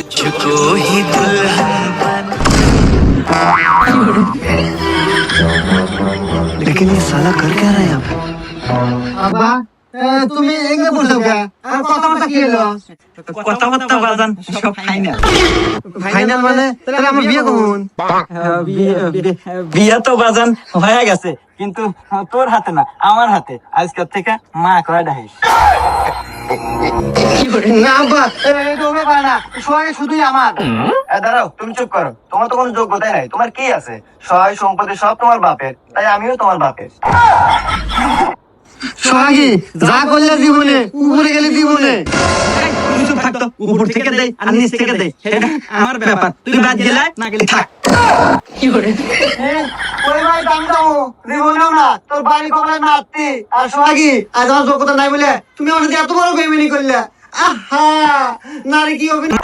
तुझको ही लेकिन ये साला कर क्या रहा है यहाँ पे? बोल दो क्या এঙ্গে বলছো কে আর কথাবার্তা কি হলো? কথাবার্তা বাজান সব ফাইনাল ফাইনাল মানে? তাহলে আমার বিয়ে কখন? বিয়া তো বাজান হয়ে গেছে কিন্তু তোর হাতে না আমার হাতে। থেকে মা করা ডাহিস না না শুধুই আমার। দাঁড়াও তুমি চুপ করো। তোমার তো কোনো যোগ্যতাই নাই তোমার কি আছে? সহায় সম্পত্তি সব তোমার বাপের তাই আমিও তোমার বাপের। সোহাগী যা করলে জীবনে উপরে গেলে চুপ থাকতো উপর থেকে দেয় আর নিচ থেকে দেয় আমার ব্যাপার। তুই বাদ গেলে না গেলে থাক। এ, ওই ভাই দাম দাও জীবনেও না তোর বাড়ি কবলে নাতি। আর সোহাগী আজ আমার যোগ্যতা নাই বলে তুমি আমার এত বড় বেমিনি করলে। আহা নারী কি অভিনয়?